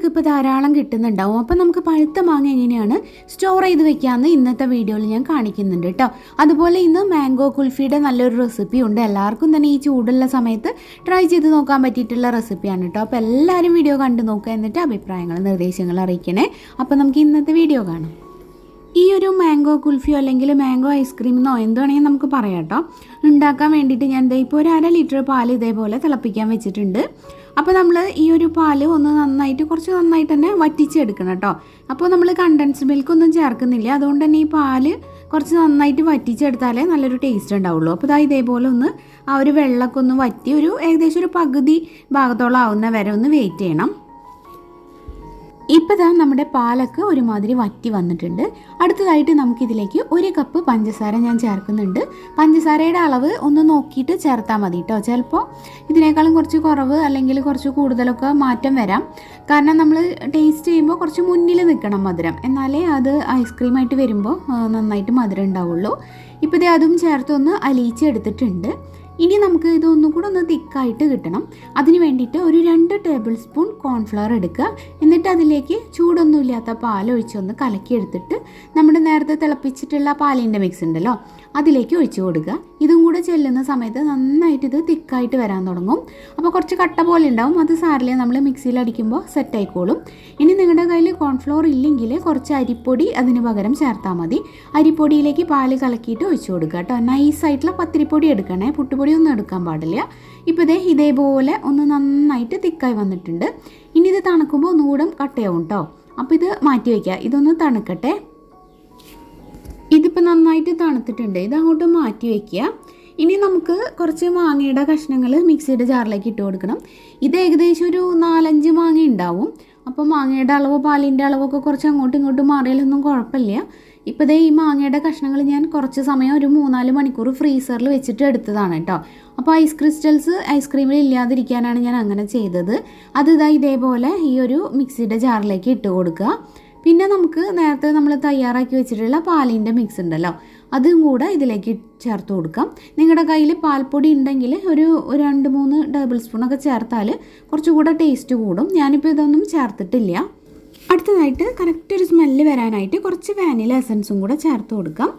മാങ്ങയൊക്കെ ഇപ്പോൾ ധാരാളം കിട്ടുന്നുണ്ടാവും. അപ്പോൾ നമുക്ക് പഴുത്ത മാങ്ങ എങ്ങനെയാണ് സ്റ്റോർ ചെയ്ത് വെക്കാമെന്ന് ഇന്നത്തെ വീഡിയോയിൽ ഞാൻ കാണിക്കുന്നുണ്ട് കേട്ടോ. അതുപോലെ ഇന്ന് മാംഗോ കുൽഫിയുടെ നല്ലൊരു റെസിപ്പി ഉണ്ട്. എല്ലാവർക്കും തന്നെ ഈ ചൂടുള്ള സമയത്ത് ട്രൈ ചെയ്ത് നോക്കാൻ പറ്റിയിട്ടുള്ള റെസിപ്പിയാണ് കേട്ടോ. അപ്പോൾ എല്ലാവരും വീഡിയോ കണ്ടു നോക്കുക എന്നിട്ട് അഭിപ്രായങ്ങൾ നിർദ്ദേശങ്ങൾ അറിയിക്കണേ. അപ്പോൾ നമുക്ക് ഇന്നത്തെ വീഡിയോ കാണാം. ഈ ഒരു മാംഗോ കുൽഫിയോ അല്ലെങ്കിൽ മാംഗോ ഐസ്ക്രീം എന്നോ എന്താണെങ്കിൽ നമുക്ക് പറയാം കേട്ടോ ഉണ്ടാക്കാൻ വേണ്ടിയിട്ട് ഞാൻ ദേ ഇപ്പോൾ ഒരു അര ലിറ്റർ പാൽ ഇതേപോലെ തിളപ്പിക്കാൻ വെച്ചിട്ടുണ്ട്. അപ്പോൾ നമ്മൾ ഈ ഒരു പാൽ ഒന്ന് നന്നായിട്ട് കുറച്ച് നന്നായിട്ട് തന്നെ വറ്റിച്ചെടുക്കണം കേട്ടോ. അപ്പോൾ നമ്മൾ കണ്ടൻസ് മിൽക്ക് ഒന്നും ചേർക്കുന്നില്ല. അതുകൊണ്ട് തന്നെ ഈ പാൽ കുറച്ച് നന്നായിട്ട് വറ്റിച്ചെടുത്താലേ നല്ലൊരു ടേസ്റ്റ് ഉണ്ടാവുള്ളൂ. അപ്പോൾ ഇതാ ഇതേപോലെ ഒന്ന് ആ ഒരു വെള്ളമൊക്കെ ഒന്ന് വറ്റി ഒരു ഏകദേശം ഒരു പകുതി ഭാഗത്തോളം ആവുന്ന വരെ ഒന്ന് വെയിറ്റ് ചെയ്യണം. ഇപ്പോൾ ഇതാ നമ്മുടെ പാലൊക്കെ ഒരുമാതിരി വറ്റി വന്നിട്ടുണ്ട്. അടുത്തതായിട്ട് നമുക്കിതിലേക്ക് ഒരു കപ്പ് പഞ്ചസാര ഞാൻ ചേർക്കുന്നുണ്ട്. പഞ്ചസാരയുടെ അളവ് ഒന്ന് നോക്കിയിട്ട് ചേർത്താൽ മതി കേട്ടോ ചിലപ്പോൾ ഇതിനേക്കാളും കുറച്ച് കുറവ് അല്ലെങ്കിൽ കുറച്ച് കൂടുതലൊക്കെ മാറ്റം വരാം. കാരണം നമ്മൾ ടേസ്റ്റ് ചെയ്യുമ്പോൾ കുറച്ച് മുന്നിൽ നിൽക്കണം മധുരം. എന്നാലേ അത് ഐസ്ക്രീമായിട്ട് വരുമ്പോൾ നന്നായിട്ട് മധുരം ഉണ്ടാവുള്ളൂ. ഇപ്പോൾ അതും ചേർത്തൊന്ന് അലിയിച്ചെടുത്തിട്ടുണ്ട് ഇനി നമുക്ക് ഇത് കൂടെ ഒന്ന് തിക്കായിട്ട് കിട്ടണം. അതിന് വേണ്ടിയിട്ട് ഒരു രണ്ട് ടേബിൾ സ്പൂൺ കോൺഫ്ലവർ എടുക്കുക. എന്നിട്ട് അതിലേക്ക് ചൂടൊന്നുമില്ലാത്ത പാൽ ഒഴിച്ചൊന്ന് കലക്കിയെടുത്തിട്ട് നമ്മുടെ നേരത്തെ തിളപ്പിച്ചിട്ടുള്ള പാലിന്റെ മിക്സ് ഉണ്ടല്ലോ അതിലേക്ക് ഒഴിച്ചു കൊടുക്കുക. ഇതും കൂടെ ചെല്ലുന്ന സമയത്ത് നന്നായിട്ട് ഇത് തിക്കായിട്ട് വരാൻ തുടങ്ങും. അപ്പോൾ കുറച്ച് കട്ട പോലെ ഉണ്ടാവും. അത് സാറിലെ നമ്മൾ മിക്സിയിൽ അടിക്കുമ്പോൾ സെറ്റ് ആയിക്കോളും. ഇനി നിങ്ങളുടെ കയ്യിൽ കോൺഫ്ലോർ ഇല്ലെങ്കിൽ കുറച്ച് അരിപ്പൊടി അതിന് പകരം ചേർത്താൽ മതി. അരിപ്പൊടിയിലേക്ക് പാൽ കലക്കിയിട്ട് ഒഴിച്ചു കൊടുക്കുക കേട്ടോ. നൈസായിട്ടുള്ള പത്തിരിപ്പൊടി എടുക്കണേ. പുട്ടുപൊടി ഒന്നും എടുക്കാൻ പാടില്ല. ഇപ്പോൾ ഇതേ ഇതേപോലെ ഒന്ന് നന്നായിട്ട് തിക്കായി വന്നിട്ടുണ്ട്. ഇനി ഇത് തണുക്കുമ്പോൾ ഒന്നുകൂടും കട്ടയാവും കേട്ടോ അപ്പോൾ ഇത് മാറ്റി വയ്ക്കുക ഇതൊന്ന് തണുക്കട്ടെ. ഇതിപ്പോൾ നന്നായിട്ട് തണുത്തിട്ടുണ്ട്. ഇത് അങ്ങോട്ട് മാറ്റി വയ്ക്കുക ഇനി നമുക്ക് കുറച്ച് മാങ്ങയുടെ കഷ്ണങ്ങൾ മിക്സിയുടെ ജാറിലേക്ക് ഇട്ട് കൊടുക്കണം. ഇത് ഏകദേശം ഒരു നാലഞ്ച് മാങ്ങ ഉണ്ടാവും. അപ്പോൾ മാങ്ങയുടെ അളവ് പാലിന്റെ അളവൊക്കെ കുറച്ച് അങ്ങോട്ടും ഇങ്ങോട്ടും മാറിയാലൊന്നും കുഴപ്പമില്ല. ഇപ്പോൾ ദേ ഈ മാങ്ങയുടെ കഷ്ണങ്ങൾ ഞാൻ കുറച്ച് സമയം ഒരു മൂന്നാൽ മണിക്കൂർ ഫ്രീസറിൽ വെച്ചിട്ട് എടുത്തതാണ് കേട്ടോ. അപ്പോൾ ഐസ് ക്രിസ്റ്റൽസ് ഐസ്ക്രീമിൽ ഇല്ലാതിരിക്കാനാണ് ഞാൻ അങ്ങനെ ചെയ്തത്. അത് ഇതാ ഇതേപോലെ ഈ ഒരു മിക്സിയുടെ ജാറിലേക്ക് ഇട്ട് കൊടുക്കുക. പിന്നെ നമുക്ക് നേരത്തെ നമ്മൾ തയ്യാറാക്കി വെച്ചിട്ടുള്ള പാലിന്റെ മിക്സ് ഉണ്ടല്ലോ അതും കൂടെ ഇതിലേക്ക് ചേർത്ത് കൊടുക്കാം. നിങ്ങളുടെ കയ്യിൽ പാൽപ്പൊടി ഉണ്ടെങ്കിൽ ഒരു രണ്ട് മൂന്ന് ടേബിൾ സ്പൂണൊക്കെ ചേർത്താൽ കുറച്ചുകൂടെ ടേസ്റ്റ് കൂടും. ഞാനിപ്പോൾ ഇതൊന്നും ചേർത്തിട്ടില്ല. അടുത്തതായിട്ട് കറക്റ്റ് ഒരു സ്മെല്ല് വരാനായിട്ട് കുറച്ച് വാനില എസൻസും കൂടെ ചേർത്ത് കൊടുക്കാം.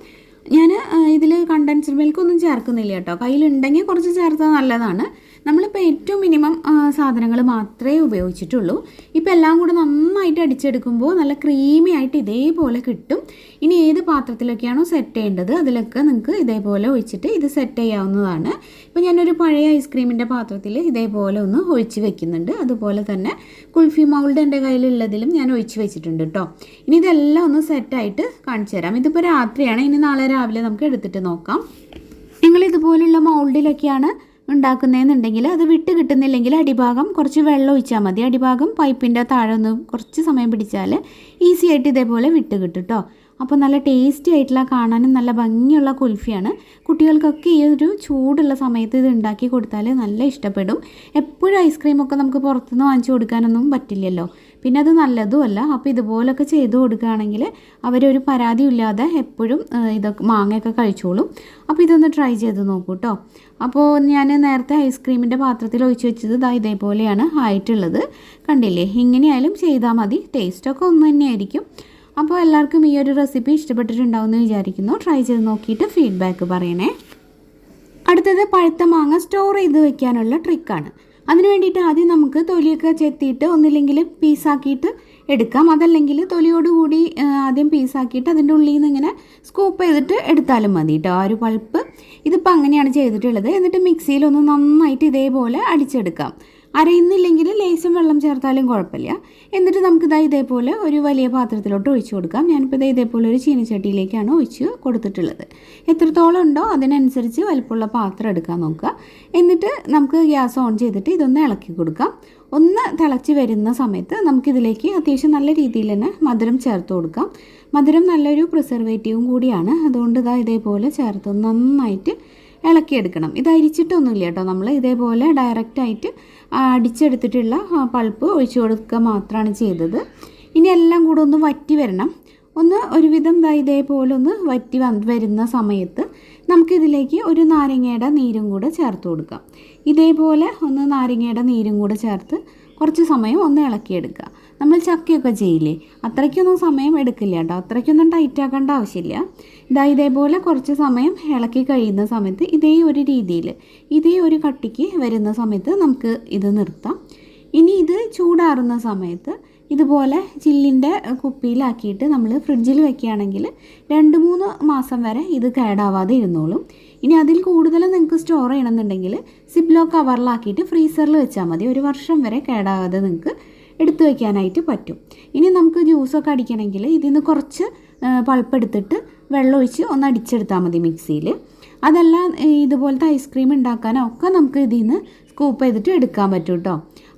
ഞാൻ ഇതിൽ കണ്ടൻസ്ഡ് മിൽക്ക് ഒന്നും ചേർക്കുന്നില്ല കേട്ടോ. കയ്യിലുണ്ടെങ്കിൽ കുറച്ച് ചേർത്താൽ നല്ലതാണ്. നമ്മളിപ്പോൾ ഏറ്റവും മിനിമം സാധനങ്ങൾ മാത്രമേ ഉപയോഗിച്ചിട്ടുള്ളൂ. ഇപ്പോൾ എല്ലാം കൂടെ നന്നായിട്ട് അടിച്ചെടുക്കുമ്പോൾ നല്ല ക്രീമി ആയിട്ട് ഇതേപോലെ കിട്ടും. ഇനി ഏത് പാത്രത്തിലൊക്കെയാണോ സെറ്റ് ചെയ്യേണ്ടത് അതിലൊക്കെ നിങ്ങൾക്ക് ഇതേപോലെ ഒഴിച്ചിട്ട് ഇത് സെറ്റ് ചെയ്യാവുന്നതാണ്. ഇപ്പോൾ ഞാനൊരു പഴയ ഐസ്ക്രീമിന്റെ പാത്രത്തിൽ ഇതേപോലെ ഒന്ന് ഒഴിച്ച് വെക്കുന്നുണ്ട്. അതുപോലെ തന്നെ കുൽഫി മൗൾഡ് എന്റെ കയ്യിലുള്ളതിലും ഞാൻ ഒഴിച്ച് വെച്ചിട്ടുണ്ട് കേട്ടോ ഇനി ഇതെല്ലാം ഒന്ന് സെറ്റായിട്ട് കാണിച്ചു തരാം. ഇതിപ്പോൾ രാത്രിയാണ്. ഇനി നാളെ രാവിലെ നമുക്ക് എടുത്തിട്ട് നോക്കാം. നിങ്ങൾ ഇതുപോലുള്ള മൗൾഡിലൊക്കെയാണ് ഉണ്ടാക്കുന്നതെന്നുണ്ടെങ്കിൽ അത് വിട്ട് കിട്ടുന്നില്ലെങ്കിൽ അടിഭാഗം കുറച്ച് വെള്ളം ഒഴിച്ചാൽ മതി. അടിഭാഗം പൈപ്പിന്റെ താഴെ ഒന്ന് കുറച്ച് സമയം പിടിച്ചാൽ ഈസി ആയിട്ട് ഇതേപോലെ വിട്ട് കിട്ടും കേട്ടോ അപ്പോൾ നല്ല ടേസ്റ്റി ആയിട്ടുള്ള കാണാനും നല്ല ഭംഗിയുള്ള കുൽഫിയാണ്. കുട്ടികൾക്കൊക്കെ ഈ ഒരു ചൂടുള്ള സമയത്ത് ഇത് ഉണ്ടാക്കി കൊടുത്താൽ നല്ല ഇഷ്ടപ്പെടും. എപ്പോഴും ഐസ്ക്രീമൊക്കെ നമുക്ക് പുറത്തുനിന്ന് വാങ്ങിച്ചു കൊടുക്കാനൊന്നും പറ്റില്ലല്ലോ. പിന്നെ അത് നല്ലതുമല്ല. അപ്പോൾ ഇതുപോലൊക്കെ ചെയ്തു കൊടുക്കുകയാണെങ്കിൽ അവരൊരു പരാതിയില്ലാതെ എപ്പോഴും ഇതൊക്കെ മാങ്ങയൊക്കെ കഴിച്ചോളും. അപ്പോൾ ഇതൊന്ന് ട്രൈ ചെയ്ത് നോക്കൂ കേട്ടോ അപ്പോൾ ഞാൻ നേരത്തെ ഐസ്ക്രീമിന്റെ പാത്രത്തിൽ ഒഴിച്ചു വെച്ചത് ഇതാ ഇതേപോലെയാണ് ആയിട്ടുള്ളത്. കണ്ടില്ലേ? ഇങ്ങനെയായാലും ചെയ്താൽ മതി. ടേസ്റ്റൊക്കെ ഒന്ന് തന്നെയായിരിക്കും. അപ്പോൾ എല്ലാവർക്കും ഈ ഒരു റെസിപ്പി ഇഷ്ടപ്പെട്ടിട്ടുണ്ടാവുമെന്ന് വിചാരിക്കുന്നു. ട്രൈ ചെയ്ത് നോക്കിയിട്ട് ഫീഡ്ബാക്ക് പറയണേ. അടുത്തത് പഴുത്ത മാങ്ങ സ്റ്റോർ ചെയ്ത് വെക്കാനുള്ള ട്രിക്കാണ് അതിന് വേണ്ടിയിട്ട് ആദ്യം നമുക്ക് തൊലിയൊക്കെ ചെത്തിയിട്ട് ഒന്നില്ലെങ്കിൽ പീസാക്കിയിട്ട് എടുക്കാം. അതല്ലെങ്കിൽ തൊലിയോടുകൂടി ആദ്യം പീസാക്കിയിട്ട് അതിന്റെ ഉള്ളിൽ നിന്ന് ഇങ്ങനെ സ്കൂപ്പ് ചെയ്തിട്ട് എടുത്താലും മതി കേട്ടോ ആ ഒരു പൾപ്പ് ഇതിപ്പോൾ അങ്ങനെയാണ് ചെയ്തിട്ടുള്ളത്. എന്നിട്ട് മിക്സിയിൽ ഒന്ന് നന്നായിട്ട് ഇതേപോലെ അടിച്ചെടുക്കാം. അരയുന്നില്ലെങ്കിൽ ലേശം വെള്ളം ചേർത്താലും കുഴപ്പമില്ല. എന്നിട്ട് നമുക്കിതാ ഇതേപോലെ ഒരു വലിയ പാത്രത്തിലോട്ട് ഒഴിച്ചു കൊടുക്കാം. ഞാനിപ്പോൾ ഇതാ ഇതേപോലെ ഒരു ചീനച്ചട്ടിയിലേക്കാണ് ഒഴിച്ച് കൊടുത്തിട്ടുള്ളത്. എത്രത്തോളം ഉണ്ടോ അതിനനുസരിച്ച് വലിപ്പമുള്ള പാത്രം എടുക്കാൻ നോക്കുക. എന്നിട്ട് നമുക്ക് ഗ്യാസ് ഓൺ ചെയ്തിട്ട് ഇതൊന്ന് ഇളക്കി കൊടുക്കാം. ഒന്ന് തിളച്ച് വരുന്ന സമയത്ത് നമുക്കിതിലേക്ക് അത്യാവശ്യം നല്ല രീതിയിൽ തന്നെ മധുരം ചേർത്ത് കൊടുക്കാം. മധുരം നല്ലൊരു പ്രിസർവേറ്റീവും കൂടിയാണ്. അതുകൊണ്ട് ഇതാ ഇതേപോലെ ചേർത്ത് നന്നായിട്ട് ഇളക്കിയെടുക്കണം. ഇത് അരിച്ചിട്ടൊന്നുമില്ല കേട്ടോ. നമ്മൾ ഇതേപോലെ ഡയറക്റ്റായിട്ട് അടിച്ചെടുത്തിട്ടുള്ള പൾപ്പ് ഒഴിച്ചു കൊടുക്കുക മാത്രമാണ് ചെയ്തത്. ഇനി എല്ലാം കൂടെ ഒന്ന് വറ്റി വരണം. ഒന്ന് ഒരുവിധം ഇതേപോലെ ഒന്ന് വറ്റി വരുന്ന സമയത്ത് നമുക്കിതിലേക്ക് ഒരു നാരങ്ങയുടെ നീരും കൂടെ ചേർത്ത് കൊടുക്കാം. ഇതേപോലെ ഒന്ന് നാരങ്ങയുടെ നീരും കൂടെ ചേർത്ത് കുറച്ച് സമയം ഒന്ന് ഇളക്കിയെടുക്കുക. നമ്മൾ ചക്കയൊക്കെ ചെയ്യില്ലേ? അത്രയ്ക്കൊന്നും സമയം എടുക്കില്ല കേട്ടോ. അത്രയ്ക്കൊന്നും ടൈറ്റാക്കേണ്ട ആവശ്യമില്ല. ഇതാ ഇതേപോലെ കുറച്ച് സമയം ഇളക്കി കഴിയുന്ന സമയത്ത് ഇതേ ഒരു രീതിയിൽ ഇതേ ഒരു കട്ടിക്ക് വരുന്ന സമയത്ത് നമുക്ക് ഇത് നിർത്താം. ഇനി ഇത് ചൂടാറുന്ന സമയത്ത് ഇതുപോലെ ചില്ലിന്റെ കുപ്പിയിലാക്കിയിട്ട് നമ്മൾ ഫ്രിഡ്ജിൽ വെക്കുകയാണെങ്കിൽ രണ്ട് മൂന്ന് മാസം വരെ ഇത് കേടാവാതെ ഇരുന്നോളും. ഇനി അതിൽ കൂടുതൽ നിങ്ങൾക്ക് സ്റ്റോർ ചെയ്യണമെന്നുണ്ടെങ്കിൽ സിബ്ലോ കവറിലാക്കിയിട്ട് ഫ്രീസറിൽ വെച്ചാൽ മതി. ഒരു വർഷം വരെ കേടാവാതെ നിങ്ങൾക്ക് എടുത്തു വയ്ക്കാനായിട്ട് പറ്റും. ഇനി നമുക്ക് ജ്യൂസൊക്കെ അടിക്കണമെങ്കിൽ ഇതിൽ നിന്ന് കുറച്ച് പൾപ്പെടുത്തിട്ട് വെള്ളമൊഴിച്ച് ഒന്ന് അടിച്ചെടുത്താൽ മതി മിക്സിയിൽ അതല്ല ഇതുപോലത്തെ ഐസ്ക്രീം ഉണ്ടാക്കാനോ ഒക്കെ നമുക്ക് ഇതിൽ നിന്ന് സ്കൂപ്പ് ചെയ്തിട്ട് എടുക്കാൻ പറ്റും കേട്ടോ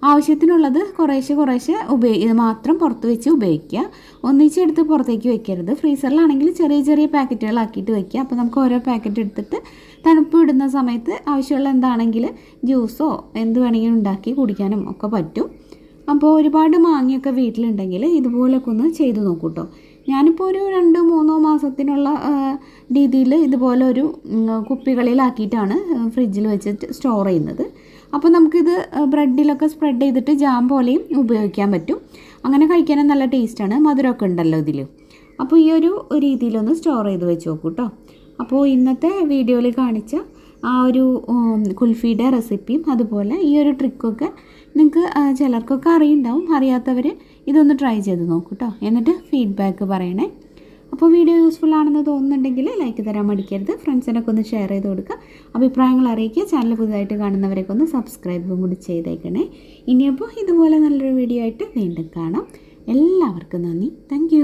ആവശ്യത്തിനുള്ളത് കുറേശ്ശെ കുറേശ്ശെ ഉപയോഗി മാത്രം പുറത്ത് വെച്ച് ഉപയോഗിക്കുക. ഒന്നിച്ചെടുത്ത് പുറത്തേക്ക് വെക്കരുത്. ഫ്രീസറിലാണെങ്കിൽ ചെറിയ ചെറിയ പാക്കറ്റുകളാക്കിയിട്ട് വെക്കുക. അപ്പോൾ നമുക്ക് ഓരോ പാക്കറ്റ് എടുത്തിട്ട് തണുപ്പ് ഇടുന്ന സമയത്ത് ആവശ്യമുള്ള എന്താണെങ്കിൽ ജ്യൂസോ എന്ത് വേണമെങ്കിലും ഉണ്ടാക്കി കുടിക്കാനും ഒക്കെ പറ്റും. അപ്പോൾ ഒരുപാട് മാങ്ങയൊക്കെ വീട്ടിലുണ്ടെങ്കിൽ ഇതുപോലൊക്കെ ഒന്ന് ചെയ്ത് നോക്കൂ കേട്ടോ ഞാനിപ്പോൾ ഒരു രണ്ട് മൂന്നോ മാസത്തിനുള്ള രീതിയിൽ ഇതുപോലെ ഒരു കുപ്പികളിലാക്കിയിട്ടാണ് ഫ്രിഡ്ജിൽ വെച്ചിട്ട് സ്റ്റോർ ചെയ്യുന്നത്. അപ്പോൾ നമുക്കിത് ബ്രെഡിലൊക്കെ സ്പ്രെഡ് ചെയ്തിട്ട് ജാം പോലെയും ഉപയോഗിക്കാൻ പറ്റും. അങ്ങനെ കഴിക്കാനും നല്ല ടേസ്റ്റാണ്. മധുരമൊക്കെ ഉണ്ടല്ലോ ഇതിൽ അപ്പോൾ ഈ ഒരു രീതിയിലൊന്ന് സ്റ്റോർ ചെയ്ത് വെച്ച് നോക്കൂ കേട്ടോ അപ്പോൾ ഇന്നത്തെ വീഡിയോയിൽ കാണിച്ച ആ ഒരു കുൽഫിയുടെ റെസിപ്പിയും അതുപോലെ ഈ ഒരു ട്രിക്കൊക്കെ നിങ്ങൾക്ക് ചിലർക്കൊക്കെ അറിയുണ്ടാവും. അറിയാത്തവർ ഇതൊന്ന് ട്രൈ ചെയ്ത് നോക്കൂ കേട്ടോ എന്നിട്ട് ഫീഡ്ബാക്ക് പറയണേ. അപ്പോൾ വീഡിയോ യൂസ്ഫുൾ ആണെന്ന് തോന്നുന്നുണ്ടെങ്കിൽ ലൈക്ക് തരാൻ മടിക്കരുത്. ഫ്രണ്ട്സിനൊക്കെ ഒന്ന് ഷെയർ ചെയ്ത് കൊടുക്കുക. അഭിപ്രായങ്ങൾ അറിയിക്കുക. ചാനൽ പുതുതായിട്ട് കാണുന്നവരൊക്കെ ഒന്ന് സബ്സ്ക്രൈബും കൂടി ചെയ്തേക്കണേ. ഇനിയപ്പോൾ ഇതുപോലെ നല്ലൊരു വീഡിയോ ആയിട്ട് വീണ്ടും കാണാം. എല്ലാവർക്കും നന്ദി. താങ്ക്